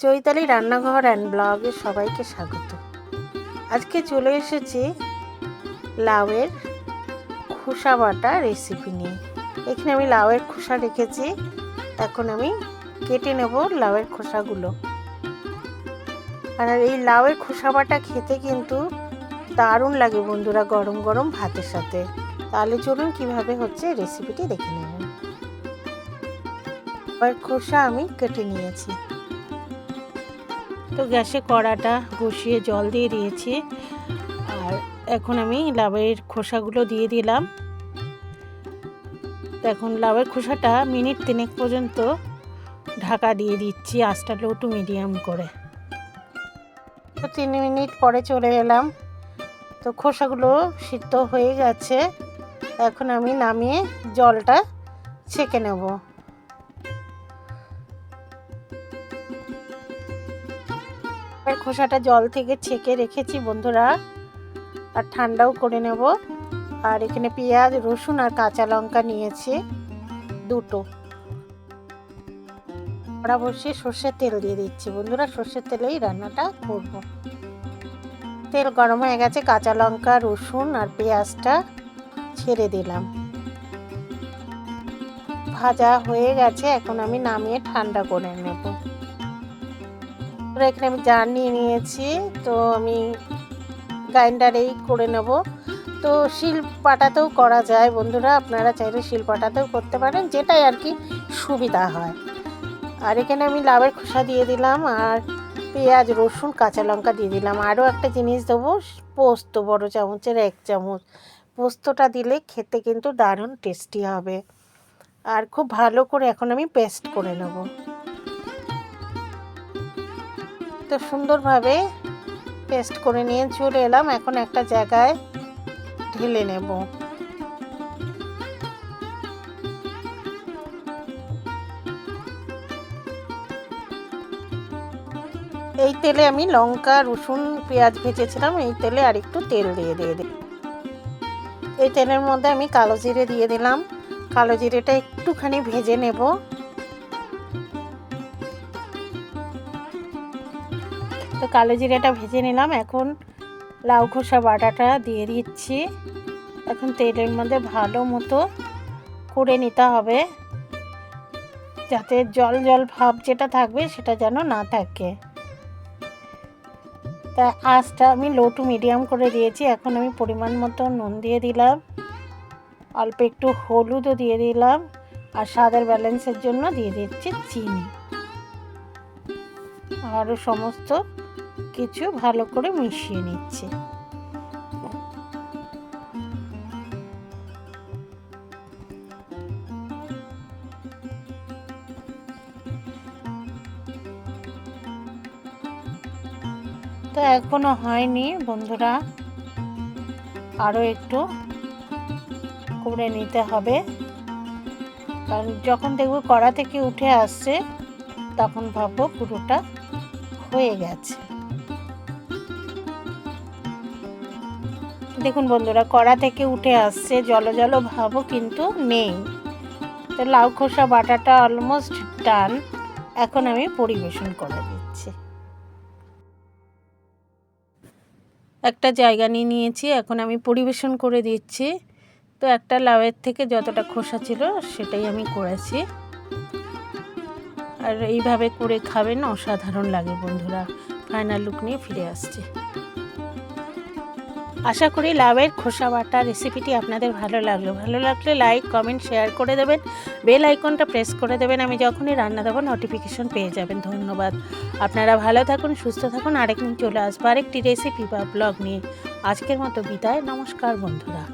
চৈতালি রান্নাঘর অ্যান্ড ব্লগে সবাইকে স্বাগত। আজকে চলে এসেছি লাউয়ের খোসা বাটা রেসিপি নিয়ে। এখানে আমি লাউয়ের খোসা রেখেছি, এখন আমি কেটে নেব লাউয়ের খোসাগুলো। আর এই লাউয়ের খোসা বাটা খেতে কিন্তু দারুণ লাগে বন্ধুরা গরম গরম ভাতের সাথে। তাহলে চলুন কীভাবে হচ্ছে রেসিপিটি দেখে নেবেন খোসা আমি কেটে নিয়েছি। তো গ্যাসে কড়াটা বসিয়ে জল দিয়ে দিয়েছি। আর এখন আমি লাভের খোসাগুলো দিয়ে দিলাম। এখন লাভের খোসাটা মিনিট তিনেক পর্যন্ত ঢাকা দিয়ে দিচ্ছি আঁচটা লো টু মিডিয়াম করে। তো তিন মিনিট পরে চলে এলাম। তো খোসাগুলো সিদ্ধ হয়ে গেছে। এখন আমি নামিয়ে জলটা ছেঁকে নেব। এবার খোসাটা জল থেকে ছেঁকে রেখেছি বন্ধুরা। আর ঠান্ডাও করে নেব। আর এখানে পেঁয়াজ, রসুন আর কাঁচা লঙ্কা নিয়েছি। দুটো। কড়া বসিয়ে সর্ষের তেল দিয়ে দিচ্ছি। বন্ধুরা, সর্ষের তেলেই রান্নাটা করব। তেল গরম হয়ে গেছে। কাঁচা লঙ্কা, রসুন আর পেঁয়াজটা ছেড়ে দিলাম। ভাজা হয়ে গেছে। এখন আমি নামিয়ে ঠান্ডা করে নেব। এখানে আমি জার নিয়ে নিয়েছি, তো আমি গ্রাইন্ডারেই করে নেব। তো শিল পাটাতেও করা যায় বন্ধুরা, আপনারা চাইলে শিল পাটাতেও করতে পারেন, যেটাই আর কি সুবিধা হয়। আর এখানে আমি লাভের খোসা দিয়ে দিলাম, আর পেঁয়াজ, রসুন, কাঁচা লঙ্কা দিয়ে দিলাম। আরও একটা জিনিস দেবো, পোস্ত, বড় চামচের এক চামচ। পোস্তটা দিলে খেতে কিন্তু দারুণ টেস্টি হবে। আর খুব ভালো করে এখন আমি পেস্ট করে নেব। তো সুন্দরভাবে পেস্ট করে নিয়ে চলে এলাম। এখন একটা জায়গায় ঢেলে নেব। এই তেলে আমি লঙ্কা, রসুন, পেঁয়াজ ভেজেছিলাম। এই তেলে আর একটু তেল দিয়ে দিয়ে দিই। এই তেলের মধ্যে আমি কালো জিরে দিয়ে দিলাম। কালো জিরেটা একটুখানি ভেজে নেব। তো কালো জিরাটা ভেজে নিলাম। এখন লাউ খোসা বাটাটা দিয়ে দিচ্ছি। এখন তেলের মধ্যে ভালো মতো করে নিতে হবে। যাতে জল জল ভাব যেটা থাকবে সেটা যেন না থাকে। তা আঁচটা আমি লো টু মিডিয়াম করে দিয়েছি। এখন আমি পরিমাণ মতো নুন দিয়ে দিলাম। অল্প একটু হলুদও দিয়ে দিলাম। আর স্বাদের ব্যালেন্সের জন্য দিয়ে দিচ্ছি চিনি। আরও সমস্ত কিছু ভালো করে মিশিয়ে নিচ্ছি। তো এখনও হয়নি বন্ধুরা। আরও একটু করে নিতে হবে। কারণ যখন দেখব কড়া থেকে উঠে আসছে, তখন ভাববো পুরোটা হয়ে গেছে। দেখুন বন্ধুরা, কড়া থেকে উঠে আসছে, জলো জলো ভাবও কিন্তু নেই। তো লাউ খোসা বাটাটা অলমোস্ট ডান এখন আমি পরিবেশন করে দিচ্ছি। একটা জায়গা নিয়ে নিয়েছি, এখন আমি পরিবেশন করে দিচ্ছি। তো একটা লাউয়ের থেকে যতটা খোসা ছিল, সেটাই আমি করেছি। আর এইভাবে করে খাবেন, অসাধারণ লাগে বন্ধুরা। ফাইনাল লুক নিয়ে ফিরে আসছি। আশা করি লাভের খোসা বাটা রেসিপিটি আপনাদের ভালো লাগল। ভালো লাগলে লাইক কমেন্ট শেয়ার করে দেবেন। বেল আইকনটা প্রেস করে দেবেন। আমি যখনই রান্না দেবো নোটিফিকেশন পেয়ে যাবেন। ধন্যবাদ। আপনারা ভালো থাকুন, সুস্থ থাকুন। আরেকদিন চলে আসব আরেকটি রেসিপি বা ব্লগ নিয়ে। আজকের মতো বিদায়। নমস্কার বন্ধুরা।